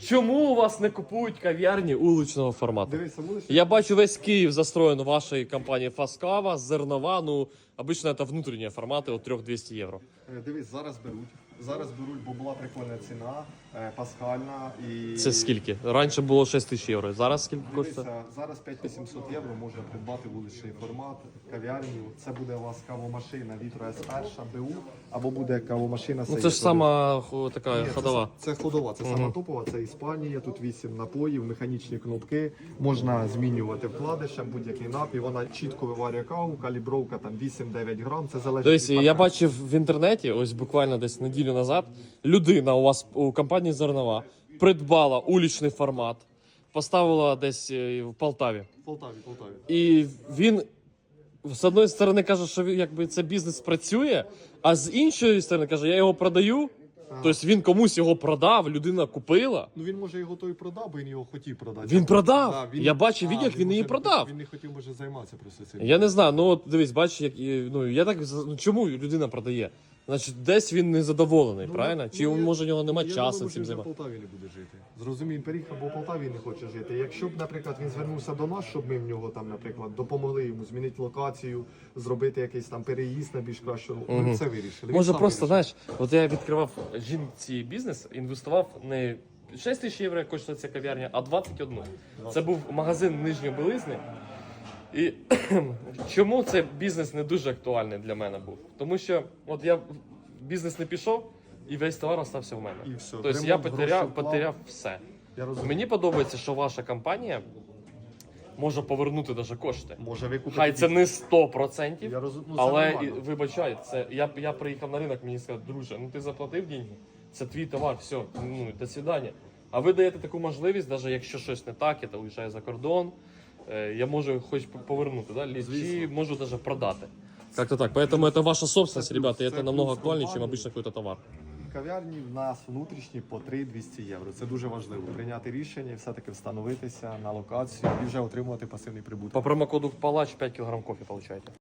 Чому у вас не купують кав'ярні уличного формату? Дивися, вуличний. Я бачу весь Київ застроєн вашої компанії Фаскава, зернова. Ну, обично це внутрішні формати от 3-200 євро. Е, Дивись, зараз беруть. Зараз беруть, бо була прикольна ціна, е, пасхальна і. Це скільки? Раніше було 6 тисяч євро. Зараз скільки коштує? Зараз 5800 євро може придбати вуличний формат, кав'ярню. Це буде у вас кавомашина Вітро С1 БУ, або буде кавомашина Ну це ж сама така Ні, ходова. Це, ходова, це сама топова, це Іспанія, тут 8 напоїв, механічні кнопки. Можна змінювати вкладишем будь-який напій. Вона чітко виварює каву, калібровка там 8-9 грам. Це залежить Тобто я бачив в інтернеті, ось буквально десь неділю назад, людина у вас у компанії Зернова придбала улічний формат, поставила десь е, в Полтаві. В Полтаві, Полтаві. І він з одної сторони каже, що він- якби це бізнес працює, а з іншої сторони каже, я його продаю. Тобто він комусь його продав, людина купила. Ну він може його той продав, бо він його хотів продати. Він продав. Да, Я бачив відео, як він її може, продав. Він не хотів може займатися просто цим. Я не знаю, ну от дивись, бачиш, як ну я так ну, чому людина продає? Значить, десь він незадоволений, Ну, правильно? ну, Чи я- може у нього немає я часу цим він в займатися? Полтаві не буде жити. Зрозумій, він переїхав, бо в Полтаві не хоче жити. Якщо б, наприклад, він звернувся до нас, щоб ми в нього там, наприклад, допомогли йому змінити локацію, зробити якийсь там переїзд на більш кращу, ми б це вирішили. Може сам просто, вирішив. знаєш, от я відкривав жінці бізнес, інвестував не 6 тисяч євро, як коштує ця кав'ярня, а 21. Це був магазин нижньої білизни. І чому цей бізнес не дуже актуальний для мене був? Тому що от я в бізнес не пішов, і весь товар остався в мене. І все. Тобто Ремонт, я гроші потеряв, вклав. потеряв все. Я розумію. Мені подобається, що ваша компанія може повернути даже кошти. Може викупити. Хай це не 100%, Я розум- ну, це але і, нормально. вибачай, це я, я приїхав на ринок, мені сказали, друже, ну ти заплатив деньги, це твій товар, все, ну до свидання. А ви даєте таку можливість, навіть якщо щось не так, я то уїжджаю за кордон, я можу хоч повернути, да, чи Звісно. можу даже продати. Как-то так. Поэтому это ваша собственность, Це плюс, ребята, и це это намного плюс актуальнее, чем компанії. обычно какой-то товар. Кав'ярні в нас внутрішні по 3-200 євро. Це дуже важливо. Прийняти рішення і все-таки встановитися на локацію і вже отримувати пасивний прибуток. По промокоду палач 5 кг кофе получаете.